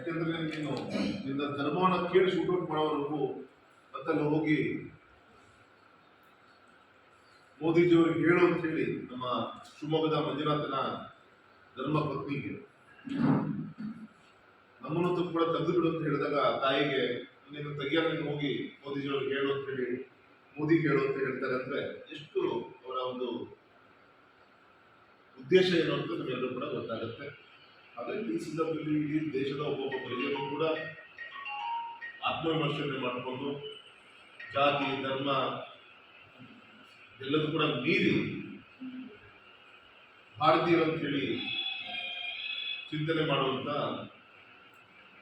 ಯಾಕೆಂದ್ರೆ ನೀನು ನಿನ್ನ ಧರ್ಮವನ್ನು ಕೇಳಿ ಶೂಟೌಟ್ ಮಾಡೋವರೆಗೂ ಮತ್ತಲ್ಲಿ ಹೋಗಿ ಮೋದಿಜಿಯವರಿಗೆ ಹೇಳು ಅಂತ ಹೇಳಿ ನಮ್ಮ ಶಿವಮೊಗ್ಗದ ಮಂಜುನಾಥನ ಧರ್ಮ ಪತ್ನಿಗೆ. ನಮ್ಮನ್ನು ಕೂಡ ತೆಗೆದು ಬಿಡು ಅಂತ ಹೇಳಿದಾಗ ತಾಯಿಗೆ, ನೀನು ತೆಗಿಯಲ್ಲ ನೀನು ಹೋಗಿ ಮೋದಿಜಿಯವ್ರಿಗೆ ಹೇಳು ಅಂತ ಹೇಳಿ ಮೋದಿ ಹೇಳು ಅಂತ ಹೇಳ್ತಾರೆ ಅಂದ್ರೆ ಎಷ್ಟು ಅವರ ಒಂದು ಉದ್ದೇಶ ಏನು ಅಂತ ನಮ್ಮೆಲ್ಲರೂ ಕೂಡ ಗೊತ್ತಾಗುತ್ತೆ. ಹಾಗಾಗಿ ಈ ಸಂದರ್ಭದಲ್ಲಿ ಇಡೀ ದೇಶದ ಒಬ್ಬೊಬ್ಬ ಪ್ರಜೆಗಳು ಕೂಡ ಆತ್ಮವಿಮರ್ಶನೆ ಮಾಡಿಕೊಂಡು ಜಾತಿ, ಧರ್ಮ, ಎಲ್ಲದೂ ಕೂಡ ಮೀರಿ ಭಾರತೀಯರು ಅಂತ ಹೇಳಿ ಚಿಂತನೆ ಮಾಡುವಂತ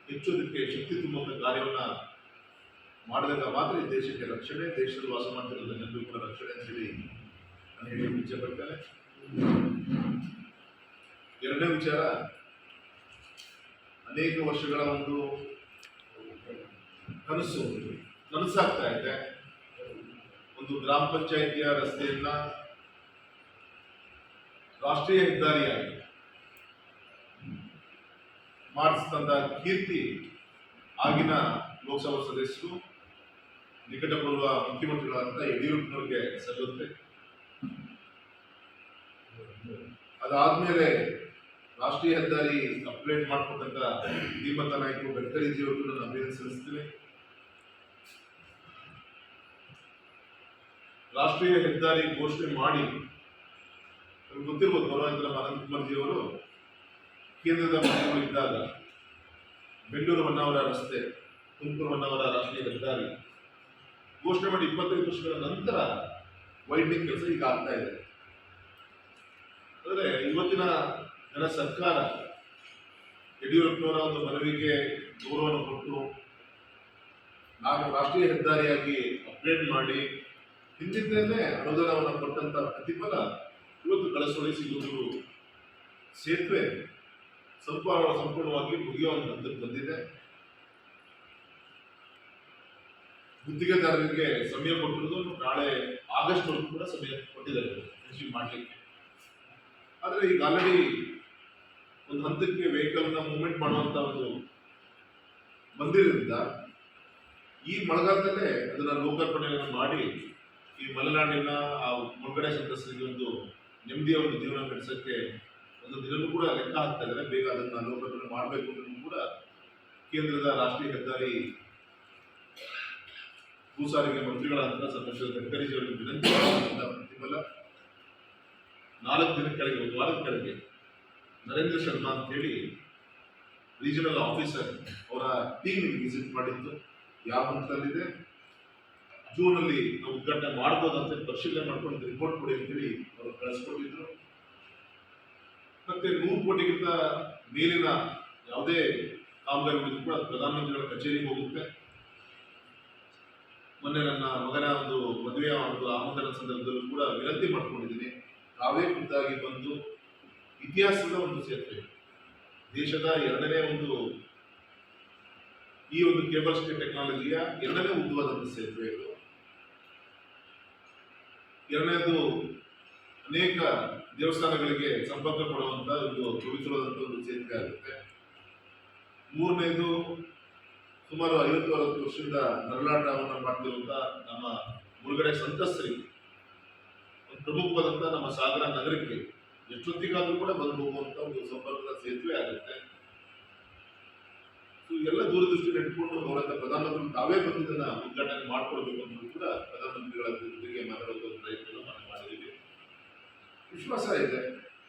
ಹೆಚ್ಚು ಅದಕ್ಕೆ ಶಕ್ತಿ ತುಂಬುವಂತ ಕಾರ್ಯವನ್ನ ಮಾಡಿದಾಗ ಮಾತ್ರ ಈ ದೇಶಕ್ಕೆ ರಕ್ಷಣೆ, ದೇಶದಲ್ಲಿ ವಾಸ ಮಾಡ್ತಿರೋ ಜನರು ಕೂಡ ರಕ್ಷಣೆ ಅಂತ ಹೇಳಿ ನಾನು ಹೇಳಿ ಇಚ್ಛೆ ಪಡ್ತೇನೆ ಎರಡನೇ ವಿಚಾರ ಅನೇಕ ವರ್ಷಗಳ ಒಂದು ಕನಸು ನನಸಾಗ್ತಾ ಇದೆ. ಒಂದು ಗ್ರಾಮ ಪಂಚಾಯಿತಿಯ ರಸ್ತೆಯನ್ನ ರಾಷ್ಟ್ರೀಯ ಹೆದ್ದಾರಿಯಾಗಿ ಮಾಡಿಸಿದಂತ ಕೀರ್ತಿ ಆಗಿನ ಲೋಕಸಭಾ ಸದಸ್ಯರು, ನಿಕಟಪೂರ್ವ ಮುಖ್ಯಮಂತ್ರಿಗಳಾದಂಥ ಯಡಿಯೂರಪ್ಪನವ್ರಿಗೆ ಸಲ್ಲುತ್ತೆ. ಅದಾದ್ಮೇಲೆ ರಾಷ್ಟ್ರೀಯ ಹೆದ್ದಾರಿ ಕಂಪ್ಲೇಂಟ್ ಮಾಡ್ಕೊಟ್ಟಂತ ಧೀಮಂತ ನಾಯಕರು ಗಡ್ಕರಿಜಿಯವ್ರಿಗೂ ನಾನು ಅಭಿನಂದನೆ ಸಲ್ಲಿಸ್ತೀನಿ ರಾಷ್ಟ್ರೀಯ ಹೆದ್ದಾರಿ ಘೋಷಣೆ ಮಾಡಿ, ನಮ್ಗೆ ಗೊತ್ತಿರ್ಬೋದು ಗೌರವಾಂತರ ಅನಂತ್ ಜಿ ಅವರು, ಕೇಂದ್ರದ ಮಂತ್ರಿಗಳು ಇದ್ದಾಗ ಬೆಂಗಳೂರು ಹೊನ್ನಾವರ ರಸ್ತೆ, ತುಮಕೂರು ಹೊನ್ನಾವರ ರಾಷ್ಟ್ರೀಯ ಹೆದ್ದಾರಿ ಘೋಷಣೆ ಮಾಡಿ ಇಪ್ಪತ್ತೈದು ವರ್ಷಗಳ ನಂತರ ವೈಡ್ನಿಂಗ್ ಕೆಲಸ ಈಗ ಆಗ್ತಾ ಇದೆ. ಅಂದರೆ ಇವತ್ತಿನ ಜನ ಸರ್ಕಾರ ಯಡಿಯೂರಪ್ಪನವರ ಒಂದು ಮನವಿಗೆ ಗೌರವವನ್ನು ಕೊಟ್ಟು ನಾನು ರಾಷ್ಟ್ರೀಯ ಹೆದ್ದಾರಿಯಾಗಿ ಅಪ್ಗ್ರೇಡ್ ಮಾಡಿ ಹಿಂದಿದ್ದೇನೆ ಅನುದಾನವನ್ನು ಕೊಟ್ಟಂತ ಪ್ರತಿಫಲ ಇವತ್ತು ಕಳಸೊಳಿ ಸಿಗುವುದು ಸೇತುವೆ ಸಂಪೂರ್ಣ ಸಂಪೂರ್ಣವಾಗಿ ಮುಗಿಯುವಂತ ಹಂತಕ್ಕೆ ಬಂದಿದೆ. ಗುತ್ತಿಗೆದಾರರಿಗೆ ಸಮಯ ಕೊಟ್ಟಿರೋದು ನಾಳೆ ಆಗಸ್ಟ್ ಕೂಡ ಸಮಯ ಕೊಟ್ಟಿದ್ದಾರೆ. ಮಾಡಲಿಕ್ಕೆ. ಆದರೆ ಈಗ ಆಲ್ರೆಡಿ ಒಂದು ಹಂತಕ್ಕೆ ವೆಹಿಕಲ್ನ ಮೂವ್ಮೆಂಟ್ ಮಾಡುವಂತ ಒಂದು ಬಂದಿರೋದ್ರಿಂದ ಈ ಮಳೆಗಾಲದಲ್ಲೇ ಅದನ್ನ ಲೋಕಾರ್ಪಣೆಯನ್ನು ಮಾಡಿ ಈ ಮಲೆನಾಡಿನ ಆ ಮುಳುಗಡೆ ಸಂತ್ರಸ್ತರಿಗೆ ಒಂದು ನೆಮ್ಮದಿಯ ಒಂದು ಜೀವನ ನಡೆಸೋಕ್ಕೆ ಒಂದು ದಿನವೂ ಕೂಡ ಲೆಕ್ಕ ಹಾಕ್ತಾ ಇದ್ದಾರೆ. ಬೇಗ ಅದನ್ನ ಲೋಕಾರ್ಪಣೆ ಮಾಡಬೇಕು ಅನ್ನೋದು ಕೂಡ ಕೇಂದ್ರದ ರಾಷ್ಟ್ರೀಯ ಹೆದ್ದಾರಿ ಭೂ ಸಾರಿಗೆ ಮಂತ್ರಿಗಳಾದಂಥ ಸನ್ಮಾನ್ಯ ಗಡ್ಕರಿಜಿಯವರಿಗೆ ವಿನಂತಿ ಪ್ರತಿಫಲ. ನಾಲ್ಕು ದಿನ ಕೆಳಗೆ, ಒಂದು ವಾರದ ಕೆಳಗೆ ನರೇಂದ್ರ ಶರ್ಮಾ ಅಂತ ಹೇಳಿ ರೀಜನಲ್ ಆಫೀಸರ್ ಅವರ ಟೀಮ್ ವಿಸಿಟ್ ಮಾಡಿದ್ದು. ಯಾವ ಹಂತದಲ್ಲಿದೆ? ಜೂನ್ ಅಲ್ಲಿ ನಾವು ಉದ್ಘಾಟನೆ ಮಾಡ್ಬೋದಂತ ಪರಿಶೀಲನೆ ಮಾಡ್ಕೊಂಡು ರಿಪೋರ್ಟ್ ಕೊಡಿ ಅಂತೇಳಿ ಅವರು ಕಳಿಸ್ಕೊಟ್ಟಿದ್ರು. ಮತ್ತೆ ನೂರು ಕೋಟಿಗಿಂತ ಮೇಲಿನ ಯಾವುದೇ ಕಾಮಗಾರಿಗಳಿಗೂ ಕೂಡ ಪ್ರಧಾನಮಂತ್ರಿಗಳ ಕಚೇರಿಗೆ ಹೋಗುತ್ತೆ. ಮೊನ್ನೆ ನನ್ನ ಮಗನ ಒಂದು ಮದುವೆಯ ಒಂದು ಆಮಂತ್ರಣ ಸಂದರ್ಭದಲ್ಲೂ ಕೂಡ ವಿನಂತಿ ಮಾಡ್ಕೊಂಡಿದ್ದೀನಿ. ತಾವೇ ಖುದ್ದಾಗಿ ಬಂದು ಇತಿಹಾಸದ ಒಂದು ಸೇತುವೆ. ದೇಶದ ಎರಡನೇ ಒಂದು ಈ ಒಂದು ಕೇಬಲ್ ಸ್ಟೇ ಟೆಕ್ನಾಲಜಿಯ ಎರಡನೇ ಉದ್ದವಾದಂಥ ಸೇತುವೆ ಇದು. ಎರಡನೇದು ಅನೇಕ ದೇವಸ್ಥಾನಗಳಿಗೆ ಸಂಪರ್ಕ ಕೊಡುವಂತ ಒಂದು ಪವಿತ್ರವಾದಂಥ ಒಂದು ಸೇತುವೆ ಆಗುತ್ತೆ. ಮೂರನೇದು ಸುಮಾರು ಐವತ್ತು, ಅರವತ್ತು ವರ್ಷದಿಂದ ನರಳಾಟವನ್ನು ಮಾಡ್ತಿರುವಂಥ ನಮ್ಮ ಮುಳುಗಡೆ ಸಂತಸ್ತರಿಗೆ ಒಂದು ನಮ್ಮ ಸಾಗರ ನಗರಕ್ಕೆ ಎಷ್ಟೊತ್ತಿಗಾದ್ರೂ ಕೂಡ ಬಂದು ಹೋಗುವಂತ ಒಂದು ಸಂಪರ್ಕದ ಸೇತುವೆ ಆಗುತ್ತೆ. ಸೊ ಎಲ್ಲ ದೂರದೃಷ್ಟಿ ಇಟ್ಕೊಂಡು ಅವರಂತ ಪ್ರಧಾನಮಂತ್ರಿ ತಾವೇ ಬಂದು ಇದನ್ನ ಉದ್ಘಾಟನೆ ಮಾಡ್ಕೊಳ್ಬೇಕು ಅಂತ ಕೂಡ ಪ್ರಧಾನಮಂತ್ರಿಗಳ ಜೊತೆಗೆ ಮಾತಾಡೋದು ಪ್ರಯತ್ನ ನಾವು ಮಾಡಿದ್ದೀವಿ. ವಿಶ್ವಾಸ ಇದೆ.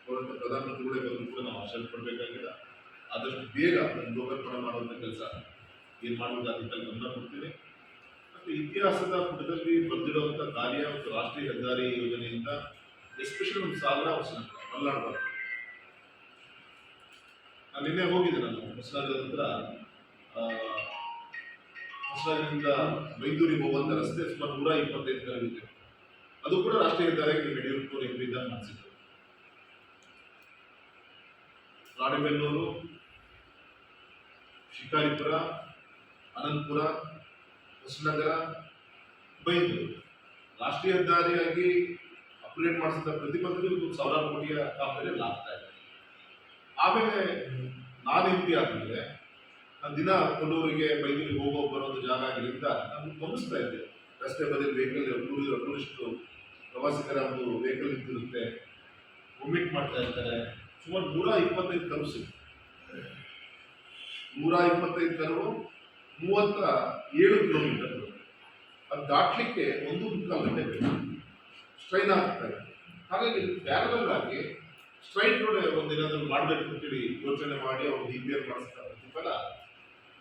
ಅವರಂತ ಪ್ರಧಾನಮಂತ್ರಿಗಳೇ ಬಂದು ಕೂಡ ನಾವು ಆಶ್ಚರ್ಯ ಪಡಬೇಕಾಗಿಲ್ಲ ಆದಷ್ಟು ಬೇಗ ಅದನ್ನು ಲೋಕಾರ್ಪಣೆ ಮಾಡುವಂತ ಕೆಲಸ ಏನು ಮಾಡಬೇಕಾಗುತ್ತೆ ಗಮನ ಕೊಡ್ತೀನಿ. ಮತ್ತೆ ಇತಿಹಾಸದ ಪುಟದಲ್ಲಿ ಬಂದಿರುವಂಥ ಕಾರ್ಯ ಮತ್ತು ರಾಷ್ಟ್ರೀಯ ಹೆದ್ದಾರಿ ಯೋಜನೆಯಿಂದ ಎಸ್ಪೆಷಲಿ ಒಂದು ಸಾವಿರ ವರ್ಷ ಮಲ್ನಾಡು ನಾನು ನಿನ್ನೆ ಹೋಗಿದ್ದೆ ನಾನು ಹೊಸನಗರದ ನಂತರ ಹೊಸನಗರದಿಂದ ಮೈದೂರಿಗೆ ಹೋಗುವಂತ ರಸ್ತೆ ಸುಮಾರು ನೂರ ಇಪ್ಪತ್ತೈದು ಕಿಲೋಮೀಟರ್ ಅದು ಕೂಡ ರಾಷ್ಟ್ರೀಯ ಹೆದ್ದಾರಿಗೆ ಯಡಿಯೂರಪ್ಪನವರು ಎಂಪಿಯಿಂದ ಮಾಡಿಸಿದ್ರು ರಾಣೆಬೆನ್ನೂರು, ಶಿಕಾರಿಪುರ, ಅನಂತಪುರ, ಹೊಸನಗರ ಬೈಂದೂರು ರಾಷ್ಟ್ರೀಯ ಹೆದ್ದಾರಿಯಾಗಿ ಅಪ್ಗ್ರೇಡ್ ಮಾಡಿಸಿದ ಪ್ರತಿಬಂಧಗಳು ಸಾವಿರಾರು ಕೋಟಿಯ ಕಾಮಗಾರಿ ಆಗ್ತಾ ಇದೆ. ಆಮೇಲೆ ನಾನು ಎಂ ಪಿ ಆದಮೇಲೆ ನಾನು ದಿನ ಕೊಲ್ಲೂರಿಗೆ ಬೈದೂರಿಗೆ ಹೋಗೋ ಬರೋದು ಜಾಗ ಆಗಿದ್ದರಿಂದ ನಾನು ಗಮನಿಸ್ತಾ ಇದ್ದೆ ರಸ್ತೆ ಬದಿ ವೆಹಿಕಲ್ ಟೂರಿಸ್ಟ್ ಪ್ರವಾಸಿಗರ ಒಂದು ವೆಹಿಕಲ್ ನಿಂತಿರುತ್ತೆ. ವೊಮಿಟ್ ಮಾಡ್ತಾ ಇರ್ತಾರೆ. ಸುಮಾರು ನೂರ ಇಪ್ಪತ್ತೈದು ಸಿಗುತ್ತೆ. ನೂರ ಇಪ್ಪತ್ತೈದು ಕರು ಮೂವತ್ತ ಏಳು ಕಿಲೋಮೀಟರ್ ಅದು ದಾಟಲಿಕ್ಕೆ ಒಂದು ಮುಕ್ಕಾಲು ಗಂಟೆ ಬೇಕು. ಸ್ಟ್ರೈನ್ ಆಗ್ತಾರೆ ಹಾಗಾಗಿ ಪ್ಯಾರಲಲ್ ಆಗಿ ಸ್ಟ್ರೈಟ್ ರೋಡ್ ಒಂದೇನಾದ್ರು ಮಾಡಬೇಕು ಅಂತೇಳಿ ಯೋಚನೆ ಮಾಡಿ ಅವ್ರು ಡಿ ಪಿ ಆರ್ ಮಾಡಿಸ್ತಾರೆ ಪ್ರತಿಫಲ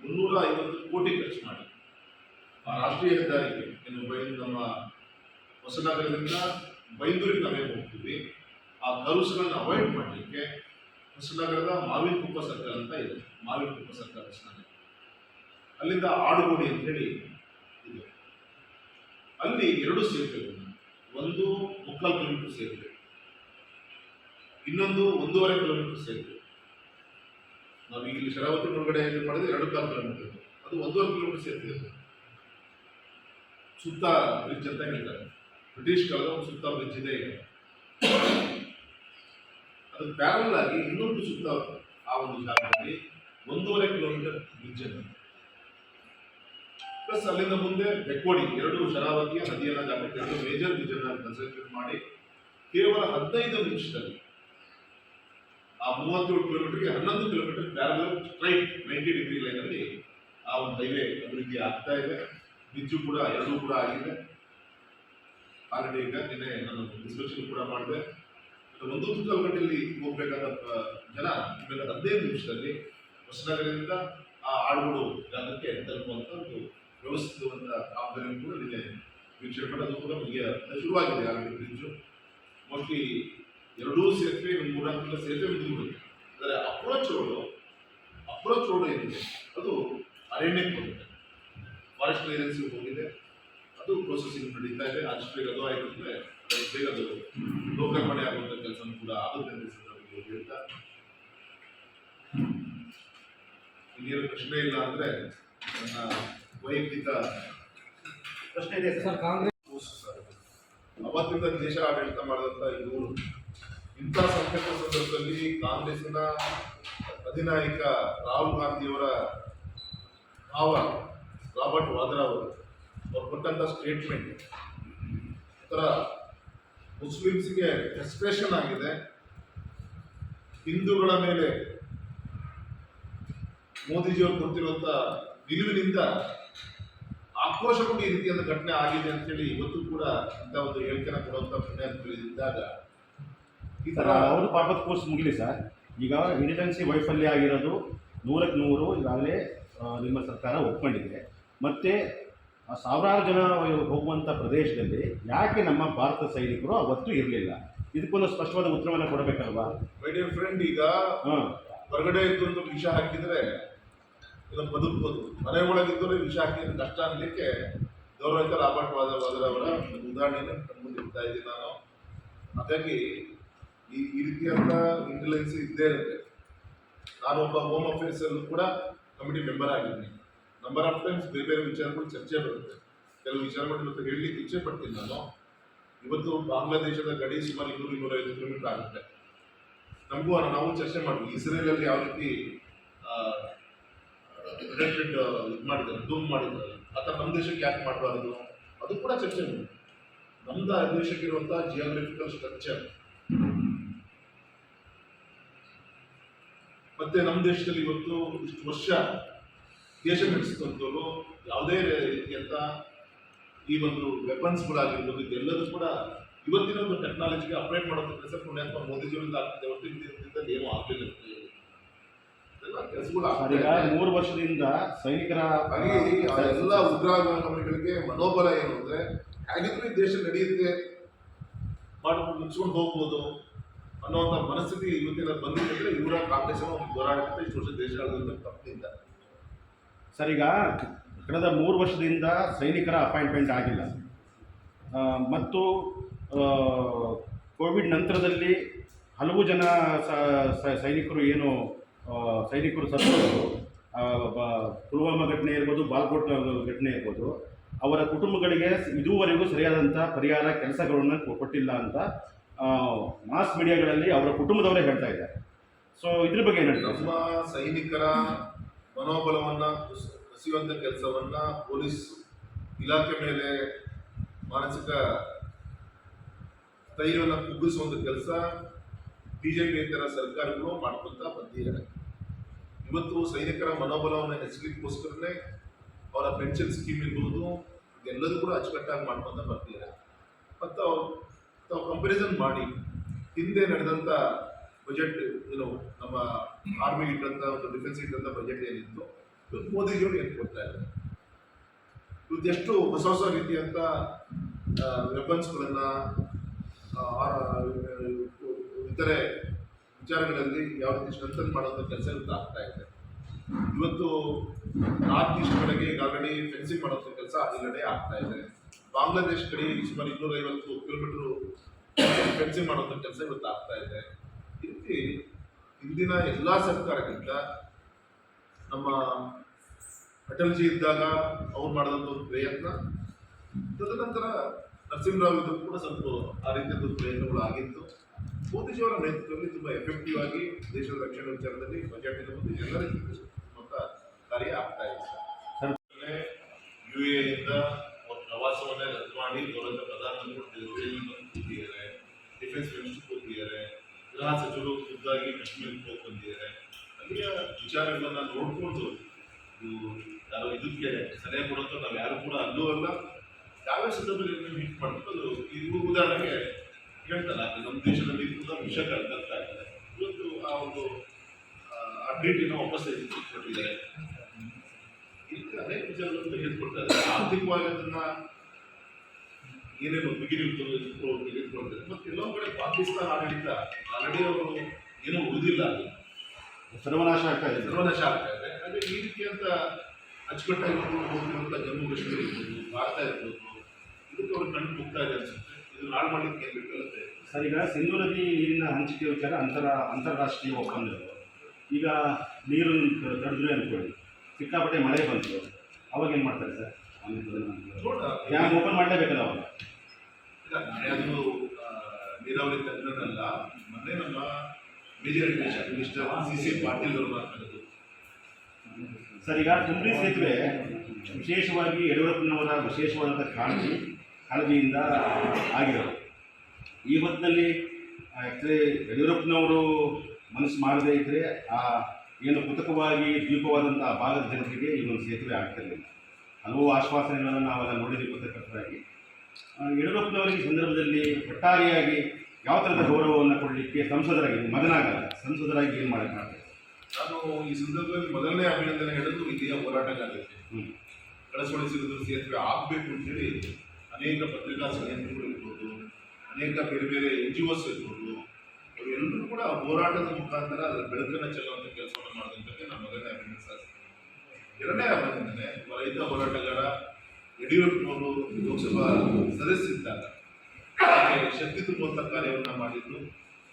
ಮುನ್ನೂರ ಐವತ್ತು ಕೋಟಿ ಖರ್ಚು ಮಾಡಿ. ಆ ರಾಷ್ಟ್ರೀಯ ಹೆದ್ದಾರಿಗೆ ಏನು ಬೈ ನಮ್ಮ ಹೊಸನಗರದಿಂದ ಬೈಂದೂರಿಗೆ ನಾವೇನು ಹೋಗ್ತೀವಿ. ಆ ಕರುಸುಗಳನ್ನ ಅವಾಯ್ಡ್ ಮಾಡಲಿಕ್ಕೆ ಹೊಸನಗರದ ಮಾವಿನ ಕುಪ್ಪ ಸರ್ಕಲ್ ಅಂತ ಇದೆ. ಮಾವಿನ ಕುಪ್ಪ ಸರ್ಕಲ್ ಹೊಸನಗರ. ಅಲ್ಲಿಂದ ಆಡುಗೋಡಿ ಅಂತ ಹೇಳಿ ಇದೆ. ಅಲ್ಲಿ ಎರಡು ಸೇತುವೆಗಳು. ಒಂದು ಮುಕ್ಕಾಲು ಕಿಲೋಮೀಟರ್ ಸೇರಿದೆ. ಇನ್ನೊಂದು ಒಂದೂವರೆ ಕಿಲೋಮೀಟರ್ ಸೇರಿದೆ. ನಾವು ಇಲ್ಲಿ ಶರಾವತಿ ಒಳಗಡೆ ಪಡೆದ ಎರಡು ಕಾಲು ಕಿಲೋಮೀಟರ್ ಅದು ಒಂದೂವರೆ ಕಿಲೋಮೀಟರ್ ಸೇರ್ತಿದೆ ಸುತ್ತ ಬ್ರಿಡ್ಜ್ ಅಂತ ಹೇಳ್ತಾರೆ. ಬ್ರಿಟಿಷ್ ಕಾಲದ ಒಂದು ಸುತ್ತ ಬ್ರಿಡ್ಜ್ ಇದೆ ಈಗ. ಅದು ಪ್ಯಾರಲ್ ಆಗಿ ಇನ್ನೊಂದು ಸುತ್ತ ಆ ಒಂದು ಜಾಗದಲ್ಲಿ ಒಂದೂವರೆ ಕಿಲೋಮೀಟರ್ ಬ್ರಿಡ್ಜ್ ಇದೆ. ಪ್ಲಸ್ ಅಲ್ಲಿಂದ ಮುಂದೆ ಬೆಕ್ಕೋಡಿ ಎರಡು ಶರಾವತಿಯ ನದಿಯನ್ನು ದಾಟಿಕೊಂಡು ಮೇಜರ್ ಬ್ರಿಡ್ಜ್ ಕನ್ಸಂಟ್ರೇಟ್ ಮಾಡಿ ಕೇವಲ ಹದಿನೈದು ನಿಮಿಷದಲ್ಲಿ ಆ ಮೂವತ್ತೇಳು ಕಿಲೋಮೀಟರ್ಗೆ ಹನ್ನೊಂದು kilometre parallel straight ninety degree ಲೈನಲ್ಲಿ ಆ ಒಂದು ಹೈವೇ ಅಭಿವೃದ್ಧಿ ಆಗ್ತಾ ಇದೆ. ಬಿಜ್ಜು ಕೂಡ ಎರಡೂ ಕೂಡ ಆಗಿದೆ. ಆಲ್ರೆಡಿ ಈಗ ನಿನ್ನೆ ನಾನು ಡಿಸ್ಕಷನ್ ಕೂಡ ಮಾಡಿದೆ. ಒಂದೊಂದು ಗಂಟೆಯಲ್ಲಿ ಹೋಗ್ಬೇಕಾದ ಜನ ಹದಿನೈದು ನಿಮಿಷದಲ್ಲಿ ಹೊಸನಗರದಿಂದ ಆ ಆಳುಗಳು ಜಾಗಕ್ಕೆ ತಲುಪುವಂಥ ಒಂದು ವ್ಯವಸ್ಥಿತವಾದ ಕಾಮಗಾರಿ ಕೂಡ ನಿನ್ನೆ ವೀಕ್ಷಣೆ ಮಾಡಿ ಅದು ಕೂಡ ಈಗ ಶುರುವಾಗಿದೆ ಆರೋಗ್ಯ ಬ್ರಿಡ್ಜು ಮೋಸ್ಟ್ಲಿ ಎರಡೂ ಸೇತುವೆ ಒಂದು ಮೂರ್ನಾಲ್ಕು ಕಿಲೋ ಸೇತುವೆ ಮುಂದೆ ಅಂದರೆ ಅಪ್ರೋಚ್ ರೋಡು ಅಪ್ರೋಚ್ ರೋಡ್ ಏನಿದೆ? ಅದು ಅರಣ್ಯಕ್ಕೆ ಹೋಗಿದೆ. ಫಾರೆಸ್ಟ್ ಕ್ಲಿಯರೆನ್ಸ್ ಹೋಗಿದೆ. ಅದು ಪ್ರೊಸೆಸಿಂಗ್ ನಡೀತಾ ಇದೆ. ಅಷ್ಟು ಬೇಗ ಅದು ಅಂದರೆ ಅದಕ್ಕೆ ಬೇಗ ಅದು ಲೋಕಾರ್ಪಣೆ ಆಗುವಂಥ ಕೆಲಸ ಕೂಡ ಆಗುತ್ತೆ ಅಂತ ಸಂದರ್ಭದಲ್ಲಿ ಹೇಳ್ತಾ. ಇನ್ನೇನು ಪ್ರಶ್ನೆ ಇಲ್ಲ ಅಂದರೆ ನನ್ನ ವೈಯಕ್ತಿಕ ಪ್ರಶ್ನೆ ಇದೆ. Sir sir. ಕಾಂಗ್ರೆಸ್ ಅವತ್ತಿಂದ ದೇಶ ಆಡಳಿತ ಮಾಡಿದಂಥ ಇವರು ಇಂಥ ಸಂಕಟ ಸಂದರ್ಭದಲ್ಲಿ ಕಾಂಗ್ರೆಸ್ನ ಅಧಿನಾಯಕ ರಾಹುಲ್ ಗಾಂಧಿಯವರ ಭಾವ ರಾಬರ್ಟ್ ವಾದ್ರಾ ಅವರು ಅವ್ರು ಕೊಟ್ಟಂಥ ಸ್ಟೇಟ್ಮೆಂಟ್ ಒಂಥರ ಮುಸ್ಲಿಮ್ಸ್ಗೆ ಎಕ್ಸ್ಪ್ರೆಷನ್ ಆಗಿದೆ. ಹಿಂದೂಗಳ ಮೇಲೆ ಮೋದಿಜಿಯವರು ಕೊಡ್ತಿರುವಂಥ ನಿಲುವಿನಿಂದ ಆಕ್ರೋಶಗೊಂಡು ಈ ರೀತಿಯಾದ ಘಟನೆ ಆಗಿದೆ ಅಂತೇಳಿ ಇವತ್ತು ಕೂಡ ಇಂಥ ಒಂದು ಹೇಳಿಕೆನ ಕೊಡುವಂಥ ಪುಣ್ಯಾತ್ಮರು ಇದ್ದಾಗ ಈ ಥರ ಅವರು ಪಾಪದ ಕೋರ್ಸ್ ಮುಗಿಲಿ ಸರ್. ಈಗ ಇಂಡಿಟೆನ್ಸಿ ವೈಫಲ್ಯ ಆಗಿರೋದು ನೂರಕ್ಕೆ ನೂರು ಈಗಾಗಲೇ ನಿಮ್ಮ ಸರ್ಕಾರ ಒಪ್ಕೊಂಡಿದೆ. ಮತ್ತು ಆ ಸಾವಿರಾರು ಜನ ಹೋಗುವಂಥ ಪ್ರದೇಶದಲ್ಲಿ ಯಾಕೆ ನಮ್ಮ ಭಾರತ ಸೈನಿಕರು ಅವತ್ತು ಇರಲಿಲ್ಲ? ಇದಕ್ಕೊಂದು ಸ್ಪಷ್ಟವಾದ ಉತ್ತರವನ್ನು ಕೊಡಬೇಕಲ್ವಾ? ಮೈ ಡಿಯರ್ ಫ್ರೆಂಡ್ ಈಗ ಹಾಂ. ಹೊರಗಡೆ ಇದ್ದೊಂದು ವಿಷ ಹಾಕಿದ್ರೆ ಇದು ಬದುಕಬಹುದು. ಮನೆ ಒಳಗಿದ್ದರೆ ವಿಷ ಹಾಕಿ ಕಷ್ಟ ಅನ್ನಲಿಕ್ಕೆ ಗೌರವಿತ ರಾಬರ್ಟ್ ವಾದ ವಾದ್ರವರ ಉದಾಹರಣೆಯನ್ನು ಕಂಡುಕೊಂಡಿರ್ತಾ ಇದ್ದೀನಿ ನಾನು. ಹಾಗಾಗಿ ಈ ಈ ರೀತಿಯಾದ ಇಂಟೆಲಿಜೆನ್ಸ್ ಇದ್ದೇ ಇರುತ್ತೆ. ಒಬ್ಬ ಹೋಮ್ ಅಫೇರ್ಸಲ್ಲೂ ಕೂಡ ಕಮಿಟಿ ಮೆಂಬರ್ ಆಗಿದ್ದೀನಿ. ನಂಬರ್ ಆಫ್ ಟೈಮ್ಸ್ ಬೇರೆ ಬೇರೆ ವಿಚಾರಗಳು ಚರ್ಚೆ ಬರುತ್ತೆ. ಕೆಲವು ವಿಚಾರಗಳು ಇವತ್ತು ಹೇಳಲಿಕ್ಕೆ ಇಚ್ಛೆ ಪಡ್ತೀನಿ ನಾನು. ಇವತ್ತು ಬಾಂಗ್ಲಾದೇಶದ ಗಡಿ ಸುಮಾರು ಇನ್ನೂರು ಐದು ಕಿಲೋಮೀಟರ್ ಆಗುತ್ತೆ. ನಮಗೂ ನಾವು ಚರ್ಚೆ ಮಾಡಿದ್ವಿ ಇಸ್ರೇಲಲ್ಲಿ ಯಾವ ರೀತಿ ಪ್ರೊಟೆಕ್ಟೆಡ್ ಇದು ಮಾಡಿದ್ದಾರೆ, ಧೂಮ್ ಮಾಡಿದ್ದಾರೆ. ಥರ ನಮ್ಮ ದೇಶಕ್ಕೆ ಯಾಕೆ ಮಾಡಬಾರ್ದು? ಅದು ಕೂಡ ಚರ್ಚೆ ನಮ್ದು ಆ ದೇಶಕ್ಕೆ ಇರುವಂಥ ಜಿಯೋಗ್ರಫಿಕಲ್ ಸ್ಟ್ರಕ್ಚರ್ ಮತ್ತೆ ನಮ್ಮ ದೇಶದಲ್ಲಿ ಇವತ್ತು ಇಷ್ಟು ವರ್ಷ ದೇಶ ನಡೆಸಿದಂಥವ್ರು ಯಾವುದೇ ರೀತಿಯಂಥ ಈ ಒಂದು ವೆಪನ್ಸ್ಗಳಾಗಿರ್ಬೋದು ಇದೆಲ್ಲದೂ ಕೂಡ ಇವತ್ತಿನ ಒಂದು ಟೆಕ್ನಾಲಜಿಗೆ ಅಪ್ಡೇಟ್ ಮಾಡೋದು ಕೆಲಸ ಪುಣ್ಯಾತ್ಮ ಮೋದಿಜಿಯವರಿಂದ ಆಗ್ತಿದೆ. ಹೊರತು ಏನೂ ಆಗಲಿಲ್ಲ ಇದೆಲ್ಲ ಕೆಲಸಗಳು ಸರ್ ಆಗ್ತಾ ಈಗ. ಮೂರು ವರ್ಷದಿಂದ ಸೈನಿಕರ ಎಲ್ಲ ಉಗ್ರ ಎಲ್ಲ ಉಗ್ರಗಾಮಿಗಳಿಗೆ ಮನೋಬಲ ಏನು ಅಂದ್ರೆ ಹೇಗಿದ್ರು ಈ ದೇಶ ನಡೆಯುತ್ತೆ ಮಾಡಿಕೊಂಡು ಮುಚ್ಕೊಂಡು ಹೋಗ್ಬೋದು ಅನ್ನೋಂಥ ಮನಸ್ಥಿತಿ ಇವತ್ತಿನ ಬಂದಿದೆ ಅಂದ್ರೆ ಇವರ ಕಾಂಗ್ರೆಸ್ ಒಂದು ಹೋರಾಟ ಇಷ್ಟು ವರ್ಷ ದೇಶ ಆಳಿದಂಥ ತಪ್ಪಿಂದ ಸರ್ ಈಗ ಕಳೆದ ಮೂರು ವರ್ಷದಿಂದ ಸೈನಿಕರ ಅಪಾಯಿಂಟ್ಮೆಂಟ್ ಆಗಿಲ್ಲ ಮತ್ತು ಕೋವಿಡ್ ನಂತರದಲ್ಲಿ ಹಲವು ಜನ ಸೈನಿಕರು ಏನು ಸೈನಿಕರು ಸತ್ತವರು ಪುಲ್ವಾಮಾ ಘಟನೆ ಇರ್ಬೋದು ಬಾಲ್ಕೋಟ್ ಘಟನೆ ಇರ್ಬೋದು. ಅವರ ಕುಟುಂಬಗಳಿಗೆ ಇದುವರೆಗೂ ಸರಿಯಾದಂಥ ಪರಿಹಾರ ಕೆಲಸಗಳನ್ನು ಕೊಟ್ಟಿಲ್ಲ ಅಂತ ಮಾಸ್ ಮೀಡಿಯಾಗಳಲ್ಲಿ ಅವರ ಕುಟುಂಬದವರೇ ಹೇಳ್ತಾ ಇದ್ದಾರೆ. ಸೊ ಇದ್ರ ಬಗ್ಗೆ ಏನು ನಮ್ಮ ಸೈನಿಕರ ಮನೋಬಲವನ್ನು ಕಸಿಯುವಂಥ ಕೆಲಸವನ್ನು ಪೊಲೀಸ್ ಇಲಾಖೆ ಮೇಲೆ ಮಾನಸಿಕ ಸ್ಥೈರ್ಯವನ್ನು ಕುಗ್ಗಿಸುವಂಥ ಕೆಲಸ ಬಿಜೆಪಿ ಇತರ ಸರ್ಕಾರಗಳು ಮಾಡ್ಕೊಳ್ತಾ ಬಂದಿದ್ದಾರೆ. ಇವತ್ತು ಸೈನಿಕರ ಮನೋಬಲವನ್ನು ಹೆಚ್ಚಲಿಕ್ಕೋಸ್ಕರನೇ ಅವರ ಪೆನ್ಷನ್ ಸ್ಕೀಮ್ ಇರ್ಬೋದು ಇದೆಲ್ಲದೂ ಕೂಡ ಅಚ್ಚುಕಟ್ಟಾಗಿ ಮಾಡ್ಕೊತಾ ಬರ್ತಿದ್ದಾರೆ. ಮತ್ತು ಅವ್ರು ತಾವು ಕಂಪ್ಯಾರಿಸನ್ ಮಾಡಿ, ಹಿಂದೆ ನಡೆದಂಥ ಬಜೆಟ್ ಏನು ನಮ್ಮ ಆರ್ಮಿ ಇಟ್ಟಂಥ ಒಂದು ಡಿಫೆನ್ಸ್ ಇಟ್ಟಂಥ ಬಜೆಟ್ ಏನಿತ್ತು, ಇವತ್ತು ಮೋದಿಜಿಯವರು ಏನು ಕೊಡ್ತಾ ಇದ್ದಾರೆ? ಇವತ್ತು ಎಷ್ಟು ಹೊಸ ಹೊಸ ರೀತಿಯಂಥ ವೆಪನ್ಸ್ಗಳನ್ನು ಇತರೆ ವಿಚಾರಗಳಲ್ಲಿ ಯಾವ ರೀತಿ ಸ್ಟ್ರೆಂಥನ್ ಮಾಡುವಂಥ ಕೆಲಸ ಇವತ್ತು ಆಗ್ತಾ ಇದೆ. ಇವತ್ತು ನಾರ್ತ್ ಈಸ್ಟ್ ಕಡೆಗೆ ಈಗಾಗಲೇ ಫೆನ್ಸಿಂಗ್ ಮಾಡುವಂಥ ಕೆಲಸ ಅಲ್ಲಿಗಡೆ ಆಗ್ತಾ ಇದೆ. ಬಾಂಗ್ಲಾದೇಶ್ ಕಡೆ ಸುಮಾರು ಇನ್ನೂರೈವತ್ತು ಕಿಲೋಮೀಟರ್ ಫೆನ್ಸಿಂಗ್ ಮಾಡುವಂಥ ಕೆಲಸ ಇವತ್ತು ಆಗ್ತಾ ಇದೆ. ಇಲ್ಲಿ ರೀತಿ ಹಿಂದಿನ ಎಲ್ಲ ಸರ್ಕಾರಕ್ಕಿಂತ ನಮ್ಮ ಅಟಲ್ಜಿ ಇದ್ದಾಗ ಅವ್ರು ಮಾಡಿದಂಥ ಒಂದು ಪ್ರಯತ್ನ, ತದನಂತರ ನರಸಿಂಹರಾವ್ ಇದ್ದರೂ ಕೂಡ ಸ್ವಲ್ಪ ಆ ರೀತಿಯ ಪ್ರಯತ್ನಗಳು ಆಗಿತ್ತು. ಮೋದಿಜಿಯವರ ನೇತೃತ್ವದಲ್ಲಿ ತುಂಬ ಎಫೆಕ್ಟಿವ್ ಆಗಿ ದೇಶದ ರಕ್ಷಣೆ ವಿಚಾರದಲ್ಲಿ ಬಜೆಟ್ ಇರಬಹುದು ಜನರ ಮೊತ್ತ ಕಾರ್ಯ ಆಗ್ತಾ ಇದೆ. ಯು ಎಯಿಂದ ಅವ್ರ ಪ್ರವಾಸವನ್ನೇ ರದ್ದು ಮಾಡಿ ಪ್ರಧಾನಮಂತ್ರಿಗಳು ದೆಹಲಿಯಲ್ಲಿ ಬಂದು ಕೂತಿದ್ದಾರೆ ಡಿಫೆನ್ಸ್ ಮಿನಿಸ್ಟರ್ ಕೂತಿದ್ದಾರೆ ಗೃಹ ಸಚಿವರು ಖುದ್ದಾಗಿ ಕಾಶ್ಮೀರಕ್ಕೆ ಹೋಗಿ ಬಂದಿದ್ದಾರೆ. ಅಲ್ಲಿಯ ವಿಚಾರಗಳನ್ನ ನೋಡ್ಕೊಂಡು ಇದು ಯಾರೋ ಇದಕ್ಕೆ ಸಲಹೆ ಕೊಡುತ್ತೋ ನಾವು ಯಾರು ಕೂಡ ಅಲ್ಲೂ ಅಲ್ಲ ಯಾವ ಸಂದರ್ಭದಲ್ಲಿ ಮೀಟ್ ಮಾಡ್ಕೊಂಡು ಇದು ಉದಾಹರಣೆಗೆ ಹೇಳ್ತಲ್ಲ ನಮ್ಮ ದೇಶದಲ್ಲಿ ಕೂಡ ವಿಷ ಕಳ್ತಾ ಇದೆ ಇವತ್ತು ಆ ಒಂದು ಆ, ಭೇಟಿನ ವಾಪಸ್ ಕೊಟ್ಟಿದ್ದಾರೆ. ಅನೇಕ ವಿಚಾರಗಳನ್ನು ತೆಗೆದುಕೊಳ್ತಾರೆ ಆರ್ಥಿಕವಾಗಿ ಅದನ್ನ ಏನೇನು ಬಿಗಿರಿ ತೆಗೆದುಕೊಳ್ತಾರೆ ಮತ್ತೆ ಎಲ್ಲೋ ಕಡೆ ಪಾಕಿಸ್ತಾನ ಆಡಳಿತ ಆಲ್ರೆಡಿ ಅವರು ಏನೂ ಉಳಿದಿಲ್ಲ. ಅಲ್ಲಿ ಸರ್ವನಾಶ ಆಗ್ತಾ ಇದೆ. ಸರ್ವನಾಶ ಆಗ್ತಾ ಇದೆ. ಹಾಗೆ ಈ ರೀತಿಯಂತ ಅಚ್ಚುಕಟ್ಟಾಗಿ ಹೋಗಿರುವಂಥ ಜಮ್ಮು ಕಾಶ್ಮೀರ ಇರ್ಬೋದು ಭಾರತ ಇರ್ಬೋದು ಇದಕ್ಕೆ ಅವ್ರು ಕಣ್ಣು ಮುಗ್ತಾ ಇದೆ ಅನ್ಸುತ್ತೆ. ಇದು ಮಾಡಲಿಕ್ಕೆ ಏನು ಸರ್ ಈಗ ಸಿಂಧು ನದಿ ನೀರಿನ ಹಂಚಿಕೆ ವಿಚಾರ ಅಂತರ ಅಂತಾರಾಷ್ಟ್ರೀಯ ಒಪ್ಪಂದ. ಈಗ ನೀರು ತಡೆದ್ರೆ ಅಂದ್ಕೊಳ್ಳಿ ಸಿಕ್ಕಾಪಟ್ಟೆ ಮಳೆ ಬಂತು. ಅವಾಗ ಏನು ಮಾಡ್ತಾರೆ ಸರ್? ಡ್ಯಾಮ್ ಓಪನ್ ಮಾಡಲೇಬೇಕಲ್ಲ ಅವಾಗ? ಅದು ನೀರಾವರಿ ತಜ್ಞರಲ್ಲ ಮೊನ್ನೆ ನಮ್ಮ major minister C C Patil ಅವರು ಮಾತನಾಡಿದ್ರು. ಸರ್ ಈಗ ತುಂಬಿ ಸೇತುವೆ ವಿಶೇಷವಾಗಿ ಯಡಿಯೂರಪ್ಪನವರ ವಿಶೇಷವಾದಂಥ ಕಾಳಜಿ ಕಾಳಜಿಯಿಂದ ಆಗಿರೋದು. ಈ ಹೊತ್ತಿನಲ್ಲಿ ಆ್ಯಕ್ಚುಲಿ ಯಡಿಯೂರಪ್ಪನವರು ಮನಸ್ಸು ಮಾಡದೇ ಇದ್ದರೆ ಆ ಏನು ಕೃತಕವಾಗಿ ದ್ವೀಪವಾದಂಥ ಆ ಭಾಗದ ಜನರಿಗೆ ಈ ಒಂದು ಸೇತುವೆ ಆಗ್ತಿರಲಿಲ್ಲ ಹಲವು ಆಶ್ವಾಸನೆಗಳನ್ನು ನಾವೆಲ್ಲ ನೋಡಿದ್ವಿ ಪತ್ರಕರ್ತರಾಗಿ. ಯಡಿಯೂರಪ್ಪನವರಿಗೆ ಈ ಸಂದರ್ಭದಲ್ಲಿ ಒಟ್ಟಾರೆಯಾಗಿ ಯಾವ ಥರದ ಗೌರವವನ್ನು ಕೊಡಲಿಕ್ಕೆ ಸಂಸದರಾಗಿ ಮಗನಾಗಲ್ಲ ಸಂಸದರಾಗಿ ಏನು ಮಾಡಿ ನಾನು ಈ ಸಂದರ್ಭದಲ್ಲಿ ಮೊದಲನೇ ಅಭಿನಂದನೆ ಹೇಳೋದು ಇಲ್ಲಿಯ ಹೋರಾಟಗಾರರಿಗೆ. ಹ್ಞೂ ಕಳಸೊಳಿಸಿದ ಸೇತುವೆ ಆಗಬೇಕು ಅಂತೇಳಿ. ಅನೇಕ ಪತ್ರಿಕಾ ಸಂಘಟನೆಗಳು ಇರ್ಬೋದು, ಅನೇಕ ಬೇರೆ ಬೇರೆ ಎನ್ ಜಿ ಓಸ್ ಇರ್ಬೋದು, ಅವರೆಲ್ಲರೂ ಕೂಡ ಹೋರಾಟದ ಮುಖಾಂತರ ಅದರ ಬೆಳಕನ್ನು ಚೆಲ್ಲುವಂಥ ಕೆಲಸವನ್ನು ಮಾಡೋದಂತಕ್ಕೆ ನಾನು ಮೊದಲನೇ ಅಭಿನಂದನೆ ಸಲ್ಲಿಸ್ತೀನಿ. ಎರಡನೇ ಅಭಿನಂದನೆ ರೈತ ಹೋರಾಟಗಾರ ಯಡಿಯೂರಪ್ಪನವರು ಲೋಕಸಭಾ ಸದಸ್ಯರಿದ್ದಾಗ ಶಕ್ತಿ ತುಂಬುವಂಥ ಕಾರ್ಯವನ್ನು ಮಾಡಿದ್ದು,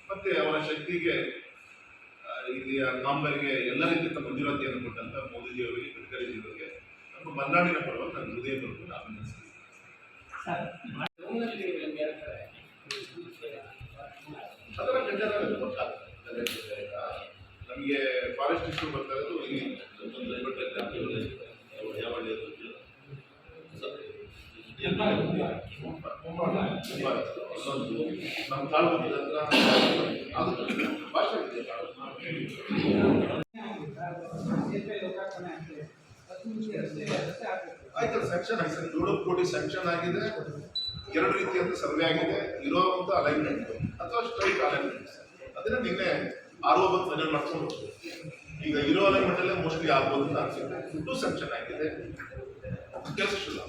ಮತ್ತೆ ಅವರ ಶಕ್ತಿಗೆ ಇಲ್ಲಿಯ ಕಾಂಬರಿಗೆ ಎಲ್ಲ ರೀತಿಯ ಮಂಜೂರಾತಿಯನ್ನು ಕೊಟ್ಟಂತ ಮೋದಿಜಿಯವರಿಗೆ, ಗಡ್ಕರಿಜಿಯವರಿಗೆ ನಮ್ಮ ಮಲೆನಾಡಿನ ಪರವಾಗಿ ನಾನು ಅಭಿನಂದಿಸ್ತೀನಿ ಅದರ ಖಂಡನ ಗೊತ್ತಾಗ್ತದೆ ನಮಗೆ ಫಾರೆಸ್ಟ್ ಇಶ್ಯೂ ಬರ್ತಾ ಇರೋದು ನಮ್ಮ ತಾಲೂಕಿನ ಹತ್ರ ಭಾಷೆ ಸೆಕ್ಷನ್ ಆಗಿದೆ. ಏಳು ಕೋಟಿ ಸ್ಯಾಂಕ್ಷನ್ ಆಗಿದೆ. ಎರಡು ರೀತಿಯಂತ ಸರ್ವೆ ಆಗಿದೆ. ಇರೋವಂಥ ಅಲೈನ್ಮೆಂಟ್ ಅಥವಾ ಸ್ಟ್ರೈಟ್ ಅಲೈನ್ಮೆಂಟ್ ಅದನ್ನ ನಿನ್ನೆ ಆರೋ ಬಂದು ಫೈನಲ್ ಮಾಡ್ಕೊಂಡು ಈಗ ಇರೋ ಅಲೈನ್ಮೆಂಟ್ ಅಲ್ಲೇ ಮೋಸ್ಟ್ಲಿ ಆಗ್ಬೋದು ಅಂತ ಅನ್ಸುತ್ತೆ. ಫುಡ್ಡು ಸ್ಯಾಂಕ್ಷನ್ ಆಗಿದೆ. ಕೆಲಸ ಶುರು